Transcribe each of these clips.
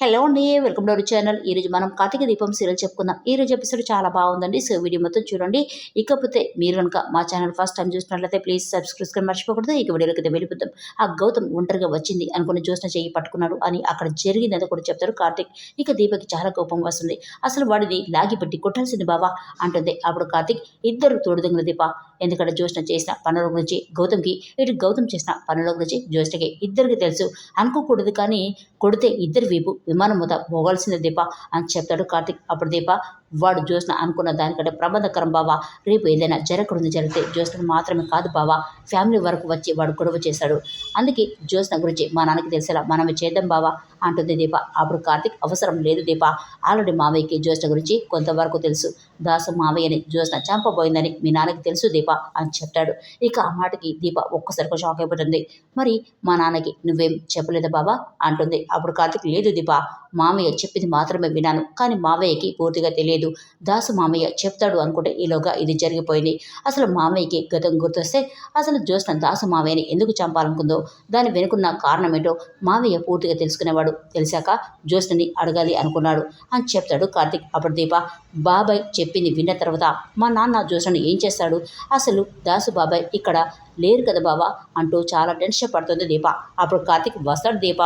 Hello అండి welcome to our channel ఈరోజు మనం కార్తీక దీపం సీరియల్ చెప్పుకుందాం. ఈ రోజు ఎపిసోడ్ చాలా బాగుందండి. సో వీడియో మొత్తం చూడండి. ఇకపోతే మీరు కనుక మా ఛానల్ ఫస్ట్ టైం చూసినట్లయితే ప్లీజ్ సబ్స్క్రైబ్ కానీ మర్చిపోకూడదు. ఇక వీడియోలకి అయితే వెళ్ళిపోతాం ఆ గౌతమ్ ఒంటరిగా వచ్చింది అనుకుని చూసిన చెయ్యి పట్టుకున్నాడు అని అక్కడ జరిగిందంతా కూడా చెప్తారు కార్తీక్. ఇక దీపకి చాలా కోపం వస్తుంది. అసలు వాడిని లాగిపెట్టి కొట్టాల్సింది బావా? అంటుంది అప్పుడు కార్తీక్. ఇద్దరు తోడుదొంగల దీప. ఎందుకంటే జ్యోష్ణ చేసిన పనుల గురించి గౌతమ్కి ఇటు గౌతమ్ చేసిన పనుల గురించి జ్యోష్ణకి ఇద్దరికి తెలుసు. అనుకోకూడదు కానీ కొడితే ఇద్దరు వీపు విమానం మూత పోగాల్సిందే దీప అని చెప్తాడు కార్తిక్. అప్పుడు దీప వాడు జ్యోత్స్న అనుకున్న దానికంటే ప్రమాదకరం బావా. రేపు ఏదైనా జరగకుండా జరిగితే జ్యోత్స్న మాత్రమే కాదు బావా. ఫ్యామిలీ వరకు వచ్చి వాడు గొడవ చేశాడు. అందుకే జ్యోత్స్న గురించి మా నాన్నకి తెలిసేలా మనమే చేద్దాం బావా అంటుంది దీప. అప్పుడు కార్తిక్ అవసరం లేదు దీప. ఆల్రెడీ మావయ్యకి జ్యోత్స్న గురించి కొంతవరకు తెలుసు. దాసు మావయ్యని జ్యోత్స్న చంపబోయిందని మీ నాన్నకి తెలుసు దీప అని చెప్తాడు ఇక ఆ మాటకి దీప ఒక్కసారిగా షాక్ అయిపోతుంది. మరి మా నాన్నకి నువ్వేం చెప్పలేదా బాబా అంటుంది. అప్పుడు కార్తిక్ లేదు దీప. మామయ్య చెప్పింది మాత్రమే విన్నాను. కానీ మావయ్యకి పూర్తిగా తెలియదు దాసు మామయ్య చెప్తాడు అనుకుంటే ఈలోగా ఇది జరిగిపోయింది. అసలు మామయ్యకి గతం గుర్తొస్తే అసలు జ్యోత్స్న దాసు మావయ్యని ఎందుకు చంపాలనుకుందో దాని వెనుకున్న కారణం ఏంటో మామయ్య పూర్తిగా తెలుసుకునేవాడు. తెలిసాక జ్యోత్స్నని అడగాలి అనుకున్నాడు అని చెప్తాడు కార్తిక్. అప్పుడు దీప బాబాయ్ చెప్పింది విన్న తర్వాత మా నాన్న జ్యోత్స్నని ఏం చేస్తాడు? అసలు దాసు బాబాయ్ ఇక్కడ లేరు కదా బాబా అంటూ చాలా టెన్షన్ పడుతుంది దీప. అప్పుడు కార్తిక్ వస్తాడు దీప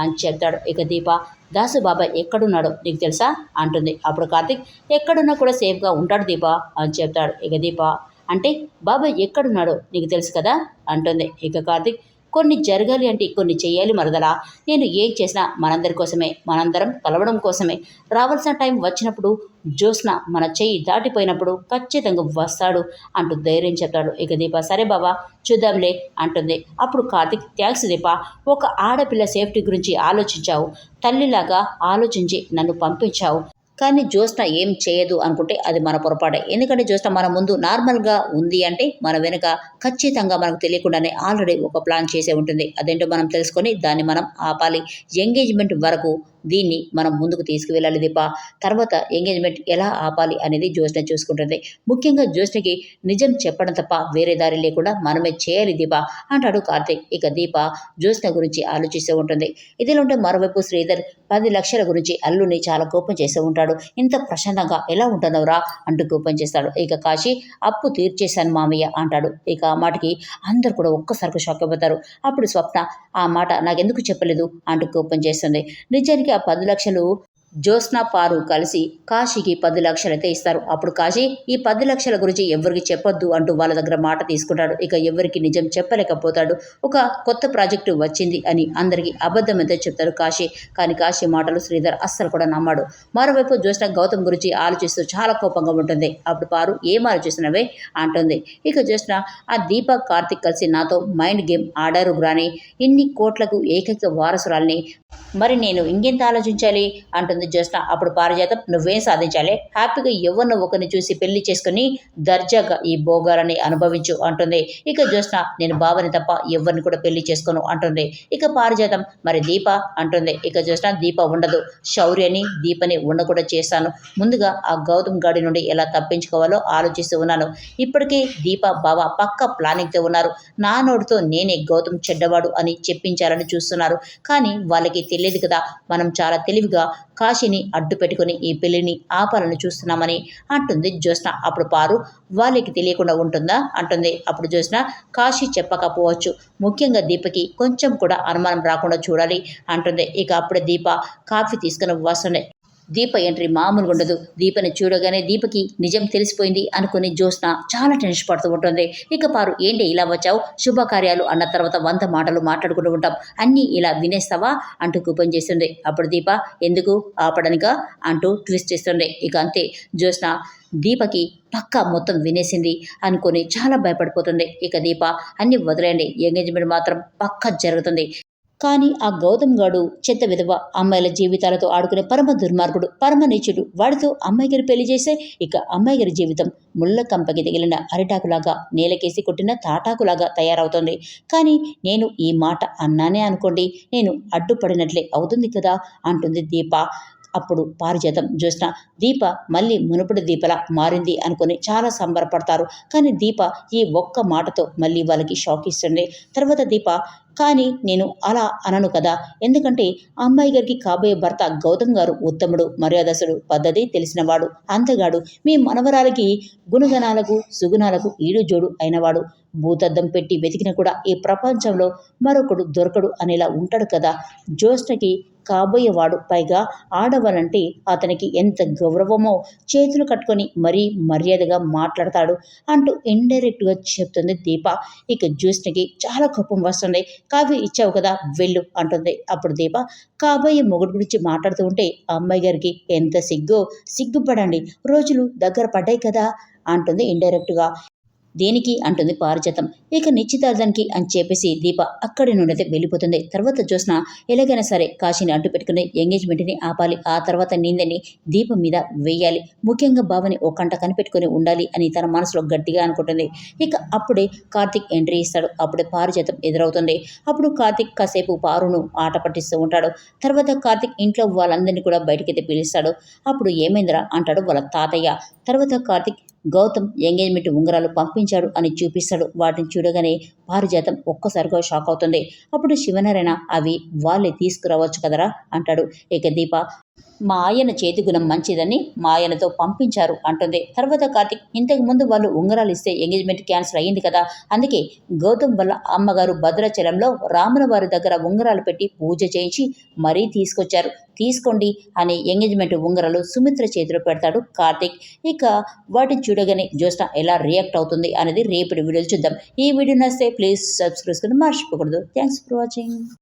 అని చెప్తాడు. ఇక దీప దాసు బాబాయ్ ఎక్కడున్నాడో నీకు తెలుసా? అంటుంది. అప్పుడు కార్తిక్ ఎక్కడున్నా కూడా సేఫ్గా ఉంటాడు దీపా అని చెప్తాడు. ఇక దీప అంటే బాబాయ్ ఎక్కడున్నాడో నీకు తెలుసు కదా? అంటుంది. ఇక కార్తిక్ కొన్ని జరగాలి అంటే కొన్ని చేయాలి మరదలా. నేను ఏం చేసినా మనందరి కోసమే మనందరం కలవడం కోసమే. రావాల్సిన టైం వచ్చినప్పుడు జ్యోత్స్న మన చెయ్యి దాటిపోయినప్పుడు ఖచ్చితంగా వస్తాడు అంటూ ధైర్యం చెప్తాడు ఇక దీప సరే బాబా చూద్దాంలే అంటుంది. అప్పుడు కార్తిక్ థ్యాంక్స్ దీప ఒక ఆడపిల్ల సేఫ్టీ గురించి ఆలోచించావు. తల్లిలాగా ఆలోచించి నన్ను పంపించావు. కానీ జ్యోత్స్న ఏం చేయదు అనుకుంటే అది మన పొరపాటే. ఎందుకంటే జ్యోత్స్న మన ముందు నార్మల్గా ఉంది అంటే మన వెనుక ఖచ్చితంగా మనకు తెలియకుండానే ఆల్రెడీ ఒక ప్లాన్ చేసే ఉంటుంది. అదేంటో మనం తెలుసుకొని దాన్ని మనం ఆపాలి. ఎంగేజ్మెంట్ వరకు దీన్ని మనం ముందుకు తీసుకువెళ్ళాలి దీప. తర్వాత ఎంగేజ్మెంట్ ఎలా ఆపాలి అనేది జ్యోత్స్న చూసుకుంటుంది. ముఖ్యంగా జ్యోత్స్నకి నిజం చెప్పడం తప్ప వేరే దారి లేకుండా మనమే చేయాలి దీప అంటాడు కార్తీక్. ఇక దీప జ్యోత్స్న గురించి ఆలోచిస్తూ ఉంటుంది. ఇదిలో ఉంటే మరోవైపు శ్రీధర్ పది లక్షల గురించి అల్లుని చాలా కోపం చేస్తూ ఉంటాడు. ఇంత ప్రశాంతంగా ఎలా ఉంటున్నావురా అంటూ కోపం చేస్తాడు. ఇక కాశీ అప్పు తీర్చేశాను మామయ్య అంటాడు. ఇక ఆ మాటకి అందరు కూడా ఒక్కసారికి షాక్ అయిపోతారు. అప్పుడు స్వప్న ఆ మాట నాకెందుకు చెప్పలేదు? అంటూ కోపం చేస్తుంది. నిజానికి పది లక్షలు జ్యోత్స్న పారు కలిసి కాశీకి పది లక్షలైతే ఇస్తారు. అప్పుడు కాశీ ఈ పది లక్షల గురించి ఎవరికి చెప్పొద్దు అంటూ వాళ్ళ దగ్గర మాట తీసుకుంటాడు. ఇక ఎవరికి నిజం చెప్పలేకపోతాడు. ఒక కొత్త ప్రాజెక్టు వచ్చింది అని అందరికీ అబద్ధం అయితే చెప్తాడు కాశీ. కానీ కాశీ మాటలు శ్రీధర్ అస్సలు కూడా నమ్మాడు. మరోవైపు జ్యోత్స్న గౌతమ్ గురించి ఆలోచిస్తూ చాలా కోపంగా ఉంటుంది. అప్పుడు పారు ఏం ఆలోచిస్తున్నవే? అంటుంది. ఇక జ్యోత్స్న ఆ దీప కార్తిక్ కలిసి నాతో మైండ్ గేమ్ ఆడారు గ్రాని ఇన్ని కోట్లకు ఏకైక వారసురాల్ని. మరి నేను ఇంకెంత ఆలోచించాలి? అంటుంది జ్యోత్స్న అప్పుడు పారిజాతం నువ్వేం సాధించాలి? హ్యాపీగా ఎవరినో ఒకరిని చూసి పెళ్ళి చేసుకుని దర్జాగా ఈ భోగాలని అనుభవించు అంటుంది. ఇక జ్యోత్స్న నేను బావని తప్ప ఎవరిని కూడా పెళ్ళి చేసుకోను అంటుంది. ఇక పారిజాతం మరి దీప అంటుంది. ఇక జ్యోత్స్న దీప ఉండదు. శౌర్యని దీపని ఉండకూడా చేశాను. ముందుగా ఆ గౌతమ్ గాడి నుండి ఎలా తప్పించుకోవాలో ఆలోచిస్తూ ఉన్నాను. ఇప్పటికే దీప బావ పక్క ప్లానింగ్తో ఉన్నారు. నా నోటితో నేనే గౌతమ్ చెడ్డవాడు అని చెప్పించాలని చూస్తున్నారు. కానీ వాళ్ళకి తెలియదు కదా మనం చాలా తెలివిగా కా కాశీని అడ్డు పెట్టుకుని ఈ పెళ్ళిని ఆపాలని చూస్తున్నామని అంటుంది జ్యోత్స్న. అప్పుడు పారు వాళ్ళకి తెలియకుండా ఉంటుందా? అంటుంది. అప్పుడు జ్యోత్స్న కాశీ చెప్పకపోవచ్చు. ముఖ్యంగా దీపకి కొంచెం కూడా అనుమానం రాకుండా చూడాలి అంటుంది. ఇక అప్పుడే దీప కాఫీ తీసుకుని వస్తుంది. దీప ఎంట్రీ మామూలుగా ఉండదు. దీపని చూడగానే దీపకి నిజం తెలిసిపోయింది అనుకుని జ్యోత్స్న చాలా టెన్షన్ పడుతూ ఉంటుంది. ఇక పారు ఏంటి ఇలా వచ్చావు? శుభకార్యాలు అన్న తర్వాత వంద మాటలు మాట్లాడుకుంటూ ఉంటాం. అన్నీ ఇలా వినేస్తావా? అంటూ కూపన్ చేస్తుంది. అప్పుడు దీప ఎందుకు ఆపడనిగా అంటూ ట్విస్ట్ చేస్తుంది. ఇక అంతే. జ్యోత్స్న దీపకి పక్క మొత్తం వినేసింది అనుకొని చాలా భయపడిపోతుంది. ఇక దీప అన్ని వదిలేయండి. ఎంగేజ్మెంట్ మాత్రం పక్క జరుగుతుంది. కానీ ఆ గౌతమ్ గాడు చెత్త విధవ అమ్మాయిల జీవితాలతో ఆడుకునే పరమ దుర్మార్గుడు పరమ నీచుడు. వాడితో అమ్మాయి గారి పెళ్ళి చేసే ఇక అమ్మాయి గారి జీవితం ముళ్ళ కంపకి తగిలిన అరిటాకులాగా నేలకేసి కొట్టిన తాటాకులాగా తయారవుతుంది. కానీ నేను ఈ మాట అన్నానే అనుకోండి నేను అడ్డుపడినట్లే అవుతుంది కదా అంటుంది దీప. అప్పుడు పారిజాతం జ్యోత్స్న దీప మళ్ళీ మునుపటి దీపలా మారింది అనుకుని చాలా సంబరపడతారు. కానీ దీప ఈ ఒక్క మాటతో మళ్ళీ వాళ్ళకి షాక్ ఇస్తుంది. తర్వాత దీప కానీ నేను అలా అనను కదా. ఎందుకంటే అమ్మాయి గారికి కాబోయే భర్త గౌతమ్ గారు ఉత్తముడు మర్యాదసుడు పద్ధతి తెలిసినవాడు అంతగాడు. మీ మనవరాలకి గుణగణాలకు సుగుణాలకు ఈడు జోడు అయినవాడు. భూతద్దం పెట్టి వెతికిన కూడా ఈ ప్రపంచంలో మరొకడు దొరకడు అనేలా ఉంటాడు కదా. జ్యోత్స్నకి కాబోయేవాడు పైగా ఆడవాలంటే అతనికి ఎంత గౌరవమో చేతులు కట్టుకొని మరీ మర్యాదగా మాట్లాడతాడు అంటూ ఇండైరెక్ట్గా చెప్తుంది దీప. ఇక జ్యోత్స్నకి చాలా కోపం వస్తుంది. కావ్య ఇచ్చావు కదా వెళ్ళు అంటుంది. అప్పుడు దీప కాబోయే మొగుడు గురించి మాట్లాడుతూ ఉంటే అమ్మాయి గారికి ఎంత సిగ్గు సిగ్గుపడండి రోజులు దగ్గర పడ్డాయి కదా అంటుంది ఇండైరెక్ట్గా. దేనికి అంటుంది పారిజాతం. ఇక నిశ్చితార్థానికి అని చెప్పేసి దీప అక్కడి నుండి అయితే వెళ్ళిపోతుంది. తర్వాత చూసిన ఎలాగైనా సరే కాశీని అంటు పెట్టుకుని ఎంగేజ్మెంట్ని ఆపాలి. ఆ తర్వాత నిందని దీపం మీద వేయాలి ముఖ్యంగా బావని ఒక కంట కనిపెట్టుకుని ఉండాలి అని తన మనసులో గట్టిగా అనుకుంటుంది. ఇక అప్పుడే కార్తిక్ ఎంట్రీ ఇస్తాడు. అప్పుడే పారిజాతం ఎదురవుతుంది. అప్పుడు కార్తిక్ కాసేపు పారును ఆట పట్టిస్తూ ఉంటాడు. తర్వాత కార్తిక్ ఇంట్లో వాళ్ళందరినీ కూడా బయటికైతే పిలుస్తాడు. అప్పుడు ఏమైందిరా? అంటాడు వాళ్ళ తాతయ్య. తర్వాత కార్తిక్ గౌతమ్ ఎంగేజ్మెంట్ ఉంగరాలు పంపించాడు అని చూపిస్తాడు. వాటిని చూడగానే పారిజాతం ఒక్కసారిగా షాక్ అవుతుంది. అప్పుడు శివనారాయణ అవి వాళ్ళే తీసుకురావచ్చు కదరా అంటాడు. ఇక దీప మా ఆయన చేతి గుణం మంచిదని మా ఆయనతో పంపించారు అంటుంది. తర్వాత కార్తిక్ ఇంతకు ముందు వాళ్ళు ఉంగరాలు ఇస్తే ఎంగేజ్మెంట్ క్యాన్సిల్ అయ్యింది కదా. అందుకే గౌతమ్ వల్ల అమ్మగారు భద్రాచలంలో రాముల వారి దగ్గర ఉంగరాలు పెట్టి పూజ చేయించి మరీ తీసుకొచ్చారు. తీసుకోండి అని ఎంగేజ్మెంట్ ఉంగరాలు సుమిత్ర చేతిలో పెడతాడు కార్తిక్. ఇక వాటిని చూడగానే జ్యోత్స్న ఎలా రియాక్ట్ అవుతుంది అనేది రేపటి వీడియోలు చూద్దాం. ఈ వీడియో నచ్చితే ప్లీజ్ సబ్స్క్రైబ్ చేసుకుని మర్చిపోకూడదు. Thanks for watching